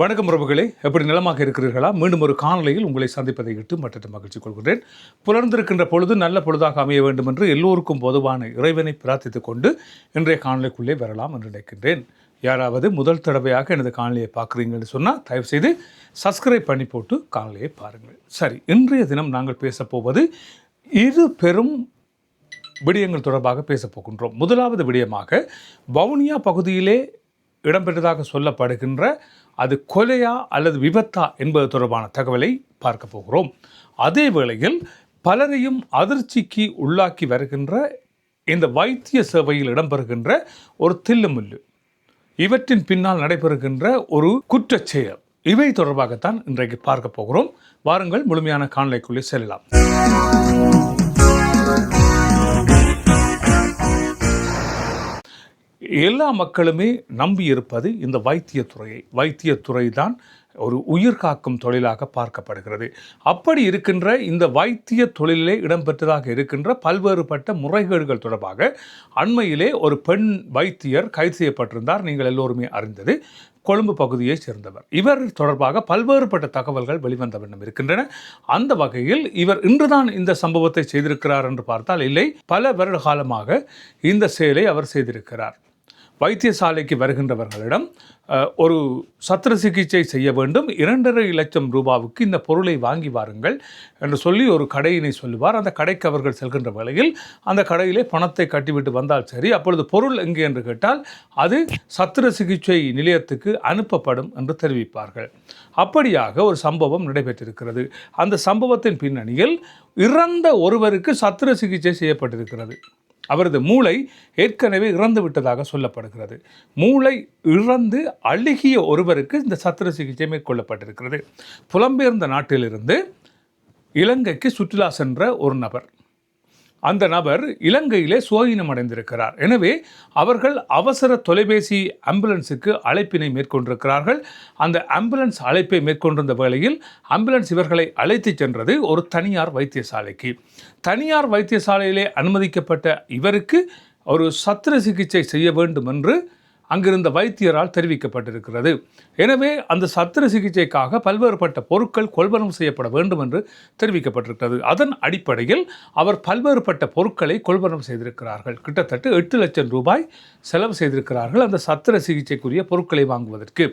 வணக்கம் உறவுகளே. எப்படி நிலமாக இருக்கிறீர்களா? மீண்டும் ஒரு காணொலியில் உங்களை சந்திப்பதை இட்டு மற்ற மகிழ்ச்சி கொள்கிறேன் புலர்ந்திருக்கின்ற பொழுது நல்ல பொழுதாக அமைய வேண்டும் என்று எல்லோருக்கும் பொதுவான இறைவனை பிரார்த்தித்துக் கொண்டு இன்றைய காணொலிக்குள்ளே வரலாம் என்று நினைக்கின்றேன். யாராவது முதல் தடவையாக எனது காணொலியை பார்க்குறீங்கன்னு சொன்னால் தயவுசெய்து சப்ஸ்கிரைப் பண்ணி போட்டு காணொலியை பாருங்கள். சரி இன்றைய தினம் நாங்கள் பேசப் போவது இரு பெரும் விடயங்கள் தொடர்பாக பேசப்போகின்றோம் முதலாவது விடயமாக வவுனியா பகுதியிலே இடம்பெற்றதாக சொல்லப்படுகின்ற அது கொலையா அல்லது விபத்தா என்பது தொடர்பான தகவலை பார்க்க போகிறோம். அதே வேளையில் பலரையும் அதிர்ச்சிக்கு உள்ளாக்கி வருகின்ற இந்த வைத்திய சேவையில் இடம்பெறுகின்ற ஒரு தில்லுமுல்லு இவற்றின் பின்னால் நடைபெறுகின்ற ஒரு குற்றச் செயல் இவை தொடர்பாகத்தான் இன்றைக்கு பார்க்க போகிறோம். வாருங்கள் முழுமையான காணொலிக்குள்ளே செல்லலாம். எல்லா மக்களுமே நம்பி இருப்பது இந்த வைத்தியத்துறையை. வைத்தியத்துறை தான் ஒரு உயிர் காக்கும் தொழிலாக பார்க்கப்படுகிறது. அப்படி இருக்கின்ற இந்த வைத்திய தொழிலிலே இடம்பெற்றதாக இருக்கின்ற பல்வேறுபட்ட முறைகேடுகள் தொடர்பாக அண்மையிலே ஒரு பெண் வைத்தியர் கைது செய்யப்பட்டிருந்தார். நீங்கள் எல்லோருமே அறிந்தது. கொழும்பு பகுதியைச் சேர்ந்தவர். இவர் தொடர்பாக பல்வேறுபட்ட தகவல்கள் வெளிவந்த வண்ணம் இருக்கின்றன. அந்த வகையில் இவர் இன்றுதான் இந்த சம்பவத்தை செய்திருக்கிறார் என்று பார்த்தால் இல்லை. பல வருட காலமாக இந்த செயலை அவர் செய்திருக்கிறார். வைத்தியசாலைக்கு வருகின்றவர்களிடம் ஒரு சத்திர சிகிச்சை செய்ய வேண்டும். இரண்டரை லட்சம் ரூபாவுக்கு இந்த பொருளை வாங்கி வாருங்கள் என்று சொல்லி ஒரு கடையினை சொல்லுவார். அந்த கடைக்கு அவர்கள் செல்கின்ற வேளையில் அந்த கடையிலே பணத்தை கட்டிவிட்டு வந்தால் சரி அப்பொழுது பொருள் எங்கே என்று கேட்டால் அது சத்திர சிகிச்சை நிலையத்துக்கு அனுப்பப்படும் என்று தெரிவிப்பார்கள். அப்படியாக ஒரு சம்பவம் நடைபெற்றிருக்கிறது. அந்த சம்பவத்தின் பின்னணியில் இறந்த ஒருவருக்கு சத்திர சிகிச்சை செய்யப்பட்டிருக்கிறது. அவரது மூளை ஏற்கனவே இறந்து விட்டதாக சொல்லப்படுகிறது. மூளை இறந்து அழுகிய ஒருவருக்கு இந்த சத்திர சிகிச்சை மேற்கொள்ளப்பட்டிருக்கிறது. புலம்பெயர்ந்த நாட்டிலிருந்து இலங்கைக்கு சுற்றுலா சென்ற ஒரு நபர். அந்த நபர் இலங்கையிலே சுவாதீனம் அடைந்திருக்கிறார். எனவே அவர்கள் அவசர தொலைபேசி ஆம்புலன்ஸுக்கு அழைப்பினை மேற்கொண்டிருக்கிறார்கள். அந்த ஆம்புலன்ஸ் அழைப்பை மேற்கொண்டிருந்த வேளையில் ஆம்புலன்ஸ் இவர்களை அழைத்துச் சென்றது ஒரு தனியார் வைத்தியசாலைக்கு. தனியார் வைத்தியசாலையிலே அனுமதிக்கப்பட்ட இவருக்கு ஒரு சத்திர சிகிச்சை செய்ய வேண்டும் என்று அங்கிருந்த வைத்தியரால் தெரிவிக்கப்பட்டிருக்கிறது. எனவே அந்த சத்திர சிகிச்சைக்காக பல்வேறுபட்ட பொருட்கள் கொள்வனம் செய்யப்பட வேண்டும் என்று தெரிவிக்கப்பட்டிருக்கிறது. அதன் அடிப்படையில் அவர் பல்வேறுபட்ட பொருட்களை கொள்வனம் செய்திருக்கிறார்கள். கிட்டத்தட்ட எட்டு லட்சம் ரூபாய் செலவு செய்திருக்கிறார்கள் அந்த சத்திர சிகிச்சைக்குரிய பொருட்களை வாங்குவதற்கு.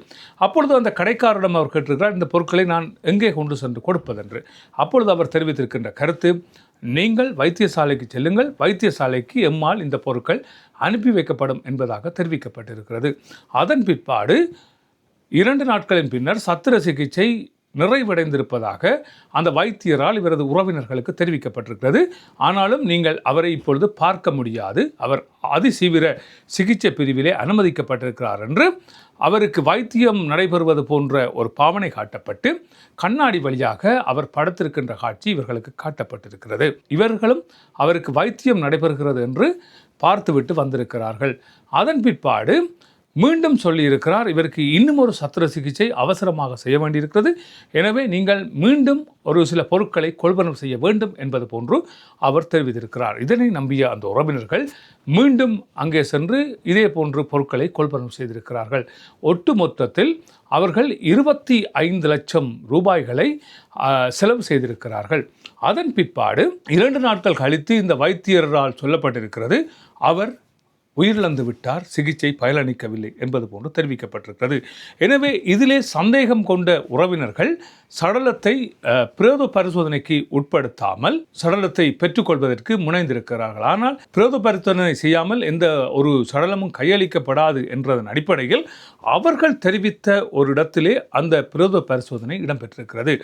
அப்பொழுது அந்த கடைக்காரரிடம் அவர் கேட்டிருக்கிறார் இந்த பொருட்களை நான் எங்கே கொண்டு சென்று கொடுப்பதென்று? அப்பொழுது அவர் தெரிவித்திருக்கின்ற கருத்து நீங்கள் வைத்தியசாலைக்கு செல்லுங்கள். வைத்தியசாலைக்கு எம்மால் இந்த பொருட்கள் அனுப்பி வைக்கப்படும் என்பதாக தெரிவிக்கப்பட்டிருக்கிறது. அதன் பிற்பாடு இரண்டு நாட்களின் பின்னர் சத்திர சிகிச்சை நிறைவடைந்திருப்பதாக அந்த வைத்தியரால் இவரது உறவினர்களுக்கு தெரிவிக்கப்பட்டிருக்கிறது. ஆனாலும் நீங்கள் அவரை இப்பொழுது பார்க்க முடியாது. அவர் அதிசீவிர சிகிச்சை பிரிவிலே அனுமதிக்கப்பட்டிருக்கிறார் என்று அவருக்கு வைத்தியம் நடைபெறுவது போன்ற ஒரு பாவனை காட்டப்பட்டு கண்ணாடி வழியாக அவர் படுத்திருக்கின்ற காட்சி இவர்களுக்கு காட்டப்பட்டிருக்கிறது. இவர்களும் அவருக்கு வைத்தியம் நடைபெறுகிறது என்று பார்த்துவிட்டு வந்திருக்கிறார்கள். அதன் பிற்பாடு மீண்டும் சொல்லியிருக்கிறார். இவருக்கு இன்னும் ஒரு சத்திர சிகிச்சை அவசரமாக செய்ய வேண்டியிருக்கிறது. எனவே நீங்கள் மீண்டும் ஒரு சில பொருட்களை கொள்வனம் செய்ய வேண்டும் என்பது போன்று அவர் தெரிவித்திருக்கிறார். இதனை நம்பிய அந்த உறவினர்கள் மீண்டும் அங்கே சென்று இதே போன்று பொருட்களை கொள்வனம் செய்திருக்கிறார்கள். ஒட்டு மொத்தத்தில் அவர்கள் இருபத்தி ஐந்து லட்சம் ரூபாய்களை செலவு செய்திருக்கிறார்கள். அதன் பிற்பாடு இரண்டு நாட்கள் கழித்து இந்த வைத்தியரால் சொல்லப்பட்டிருக்கிறது. அவர் உயிரிழந்து விட்டார் சிகிச்சை பயனளிக்கவில்லை என்பது போன்று தெரிவிக்கப்பட்டிருக்கிறது. எனவே இதிலே சந்தேகம் கொண்ட உறவினர்கள் சடலத்தை பிரேத பரிசோதனைக்கு உட்படுத்தாமல் சடலத்தை பெற்றுக்கொள்வதற்கு முனைந்திருக்கிறார்கள். ஆனால் பிரேத பரிசோதனை செய்யாமல் எந்த ஒரு சடலமும் கையளிக்கப்படாது என்றதன் அடிப்படையில் அவர்கள் தெரிவித்த ஒரு இடத்திலே அந்த பிரேத பரிசோதனை இடம்பெற்றிருக்கிறது.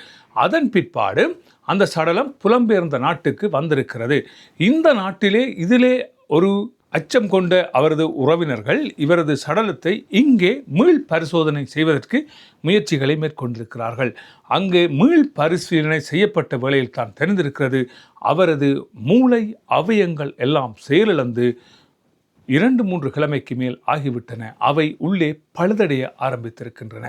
அதன் பிற்பாடு அந்த சடலம் புலம்பெயர்ந்த நாட்டுக்கு வந்திருக்கிறது. இந்த நாட்டிலே இதிலே ஒரு அச்சம் கொண்ட அவரது உறவினர்கள் இவரது சடலத்தை இங்கே மீள் பரிசோதனை செய்வதற்கு முயற்சிகளை மேற்கொண்டிருக்கிறார்கள். அங்கே மீள் பரிசீலனை செய்யப்பட்ட வேளையில் தான் தெரிந்திருக்கிறது அவரது மூளை அவயங்கள் எல்லாம் செயலிழந்து இரண்டு மூன்று கிழமைக்கு மேல் ஆகிவிட்டன. அவை உள்ளே பழுதடைய ஆரம்பித்திருக்கின்றன.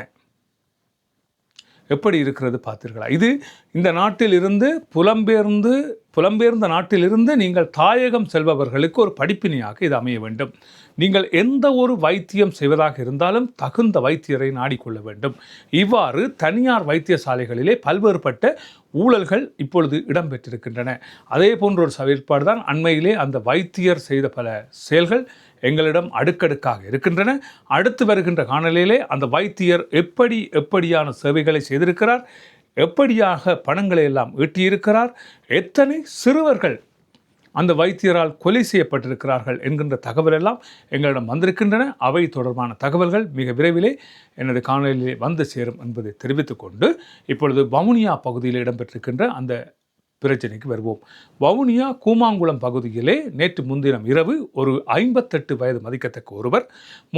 எப்படி இருக்கிறது பார்த்தீர்களா? இது இந்த நாட்டிலிருந்து புலம்பெயர்ந்து புலம்பெயர்ந்த நாட்டிலிருந்து நீங்கள் தாயகம் செல்பவர்களுக்கு ஒரு படிப்பினையாக இது அமைய வேண்டும். நீங்கள் எந்த ஒரு வைத்தியம் செய்வதாக இருந்தாலும் தகுந்த வைத்தியரை நாடிக்கொள்ள வேண்டும். இவ்வாறு தனியார் வைத்தியசாலைகளிலே பல்வேறுபட்ட ஊழல்கள் இப்பொழுது இடம்பெற்றிருக்கின்றன. அதே போன்ற ஒரு செயற்பாடு தான் அண்மையிலே அந்த வைத்தியர் செய்த பல செயல்கள் எங்களிடம் அடுக்கடுக்காக இருக்கின்றன. அடுத்து வருகின்ற காணொலியிலே அந்த வைத்தியர் எப்படி எப்படியான சேவைகளை செய்திருக்கிறார் எப்படியாக பணங்களை எல்லாம் ஈட்டியிருக்கிறார் எத்தனை சிறுவர்கள் அந்த வைத்தியரால் கொலை செய்யப்பட்டிருக்கிறார்கள் என்கின்ற தகவல் எல்லாம் எங்களிடம் வந்திருக்கின்றன. அவை தொடர்பான தகவல்கள் மிக விரைவிலே எனது காணொலியிலே வந்து சேரும் என்பதை தெரிவித்துக்கொண்டு இப்பொழுது வவுனியா பகுதியில் இடம்பெற்றிருக்கின்ற அந்த பிரச்சனைக்கு வருவோம். வவுனியா கூமாங்குளம் பகுதியிலே நேற்று முன்தினம் இரவு ஒரு ஐம்பத்தெட்டு வயது மதிக்கத்தக்க ஒருவர்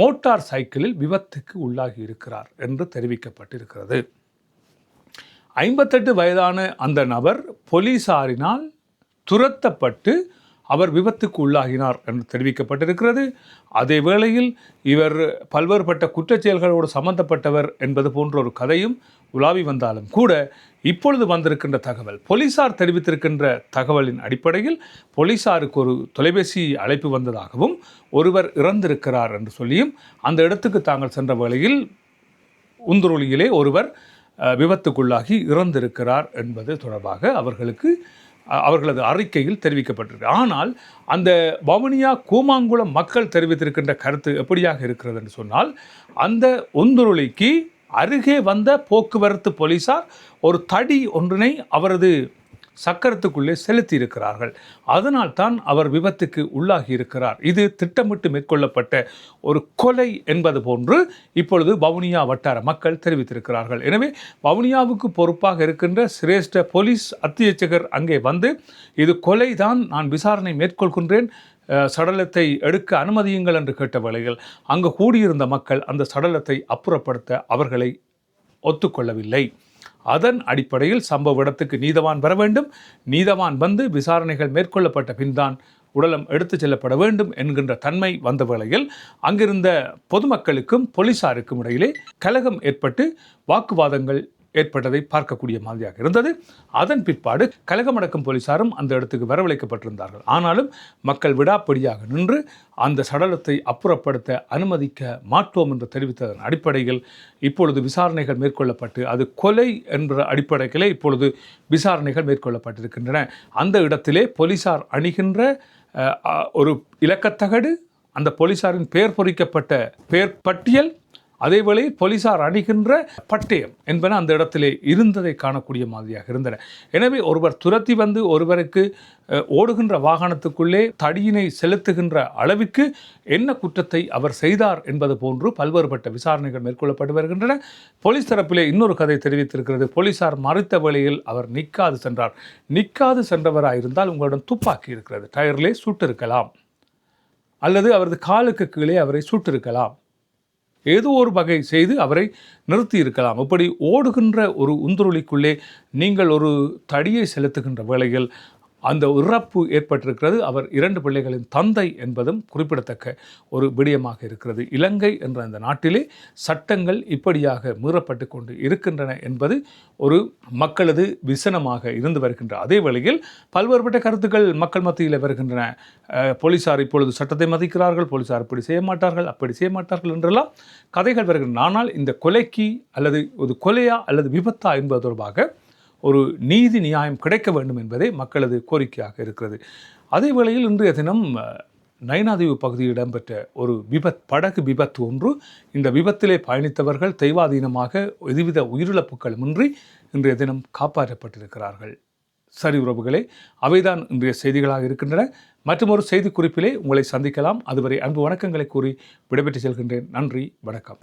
மோட்டார் சைக்கிளில் விபத்துக்கு உள்ளாகி இருக்கிறார் என்று தெரிவிக்கப்பட்டிருக்கிறது. ஐம்பத்தெட்டு வயதான அந்த நபர் போலீசாரினால் துரத்தப்பட்டு அவர் விபத்துக்கு உள்ளாகினார் என்று தெரிவிக்கப்பட்டிருக்கிறது. அதே வேளையில் இவர் பல்வேறுபட்ட குற்றச்செயல்களோடு சம்பந்தப்பட்டவர் என்பது போன்ற ஒரு கதையும் உலாவி வந்தாலும் கூட இப்பொழுது வந்திருக்கின்ற தகவல் போலீசார் தெரிவித்திருக்கின்ற தகவலின் அடிப்படையில் போலீசாருக்கு ஒரு தொலைபேசி அழைப்பு வந்ததாகவும் ஒருவர் இறந்திருக்கிறார் என்று சொல்லியும் அந்த இடத்துக்கு தாங்கள் சென்ற வேளையில் உந்துருளியிலே ஒருவர் விபத்துக்குள்ளாகி இறந்திருக்கிறார் என்பது தொடர்பாக அவர்களுக்கு அவர்களது அறிக்கையில் தெரிவிக்கப்பட்டிருக்கு. ஆனால் அந்த வவுனியா கூமாங்குளம் மக்கள் தெரிவித்திருக்கின்ற கருத்து எப்படியாக இருக்கிறது என்று சொன்னால் அந்த ஒந்துருளிக்கு அருகே வந்த போக்குவரத்து போலீசார் ஒரு தடி ஒன்றினை அவரது சக்கரத்துக்குள்ளே செலுத்தி இருக்கிறார்கள் அதனால் தான் அவர் விபத்துக்கு உள்ளாகி இருக்கிறார் இது திட்டமிட்டு மேற்கொள்ளப்பட்ட ஒரு கொலை என்பது போன்று இப்பொழுது வவுனியா வட்டார மக்கள் தெரிவித்திருக்கிறார்கள். எனவே வவுனியாவுக்கு பொறுப்பாக இருக்கின்ற சிரேஷ்ட போலீஸ் அத்தியட்சகர் அங்கே வந்து இது கொலைதான் நான் விசாரணை மேற்கொள்கின்றேன். சடலத்தை எடுக்க அனுமதியுங்கள் என்று கேட்ட வேளையில் அங்கு கூடியிருந்த மக்கள் அந்த சடலத்தை அப்புறப்படுத்த அவர்களை ஒத்துக்கொள்ளவில்லை. அதன் அடிப்படையில் சம்பவ இடத்துக்கு நீதவான் வர வேண்டும். நீதவான் வந்து விசாரணைகள் மேற்கொள்ளப்பட்ட பின்தான் உடலம் எடுத்துச் செல்லப்பட வேண்டும் என்கின்ற தன்மை வந்த வேளையில் அங்கிருந்த பொதுமக்களுக்கும் போலீசாருக்கும் இடையிலே கலகம் ஏற்பட்டு வாக்குவாதங்கள் ஏற்பட்டதை பார்க்கக்கூடிய மாதிரியாக இருந்தது. அதன் பிற்பாடு கலகமடக்கும் போலீசாரும் அந்த இடத்துக்கு வரவழைக்கப்பட்டிருந்தார்கள். ஆனாலும் மக்கள் விடாப்படியாக நின்று அந்த சடலத்தை அப்புறப்படுத்த அனுமதிக்க மாட்டோம் என்று தெரிவித்ததன் அடிப்படையில் இப்பொழுது விசாரணைகள் மேற்கொள்ளப்பட்டு அது கொலை என்ற அடிப்படையிலே இப்பொழுது விசாரணைகள் மேற்கொள்ளப்பட்டிருக்கின்றன. அந்த இடத்திலே போலீசார் அணிகின்ற ஒரு இலக்கத்தகடு அந்த போலீசாரின் பெயர் பொறிக்கப்பட்ட பெயர் பட்டியல் அதேவேளை போலீசார் அணிகின்ற பட்டயம் என்பன அந்த இடத்திலே இருந்ததை காணக்கூடிய மாதிரியாக இருந்தன. எனவே ஒருவர் துரத்தி வந்து ஒருவருக்கு ஓடுகின்ற வாகனத்துக்குள்ளே தடியினை செலுத்துகின்ற அளவுக்கு என்ன குற்றத்தை அவர் செய்தார் என்பது போன்று பல்வேறுபட்ட விசாரணைகள் மேற்கொள்ளப்பட்டு வருகின்றன. போலீஸ் தரப்பிலே இன்னொரு கதை தெரிவித்திருக்கிறது. போலீசார் மறுத்த வேளையில் அவர் நிற்காது சென்றார். நிற்காது சென்றவராயிருந்தால் உங்களிடம் துப்பாக்கி இருக்கிறது. டயரிலே சுட்டிருக்கலாம். அல்லது அவரது காலுக்கு கீழே அவரை சுட்டிருக்கலாம். ஏதோ ஒரு வகை செய்து அவரை நிறுத்தி இருக்கலாம் இப்படி ஓடுகின்ற ஒரு உந்துருளிக்குள்ளே நீங்கள் ஒரு தடியை செலுத்துகின்ற வேளையில் அந்த இறப்பு ஏற்பட்டிருக்கிறது. அவர் இரண்டு பிள்ளைகளின் தந்தை என்பதும் குறிப்பிடத்தக்க ஒரு விடயமாக இருக்கிறது. இலங்கை என்ற அந்த நாட்டிலே சட்டங்கள் இப்படியாக மீறப்பட்டு கொண்டு இருக்கின்றன என்பது ஒரு மக்களது விசனமாக இருந்து வருகின்ற. அதே வேளையில் பல்வேறுபட்ட கருத்துக்கள் மக்கள் மத்தியில் வருகின்றன. போலீசார் இப்பொழுது சட்டத்தை மதிக்கிறார்கள் போலீசார் இப்படி செய்ய மாட்டார்கள் அப்படி செய்ய மாட்டார்கள் என்றெல்லாம் கதைகள் வருகின்றன. ஆனால் இந்த கொலைக்கு அல்லது ஒரு கொலையா அல்லது விபத்தா என்பது தொடர்பாக ஒரு நீதி நியாயம் கிடைக்க வேண்டும் என்பதே மக்களது கோரிக்கையாக இருக்கிறது. அதே வேளையில் இன்றைய தினம் நயனாதீவு பகுதியில் இடம்பெற்ற ஒரு விபத் படகு விபத்து ஒன்று இந்த விபத்திலே பயணித்தவர்கள் தெய்வாதீனமாக எதுவித உயிரிழப்புகளுமின்றி இன்றைய தினம் காப்பாற்றப்பட்டிருக்கிறார்கள். சரி உறவுகளே அவைதான் இன்றைய செய்திகளாக இருக்கின்றன. மற்றும் ஒரு செய்தி குறிப்பிலே உங்களை சந்திக்கலாம். அதுவரை அன்பு வணக்கங்களை கூறி விடைபெற்று செல்கின்றேன். நன்றி வணக்கம்.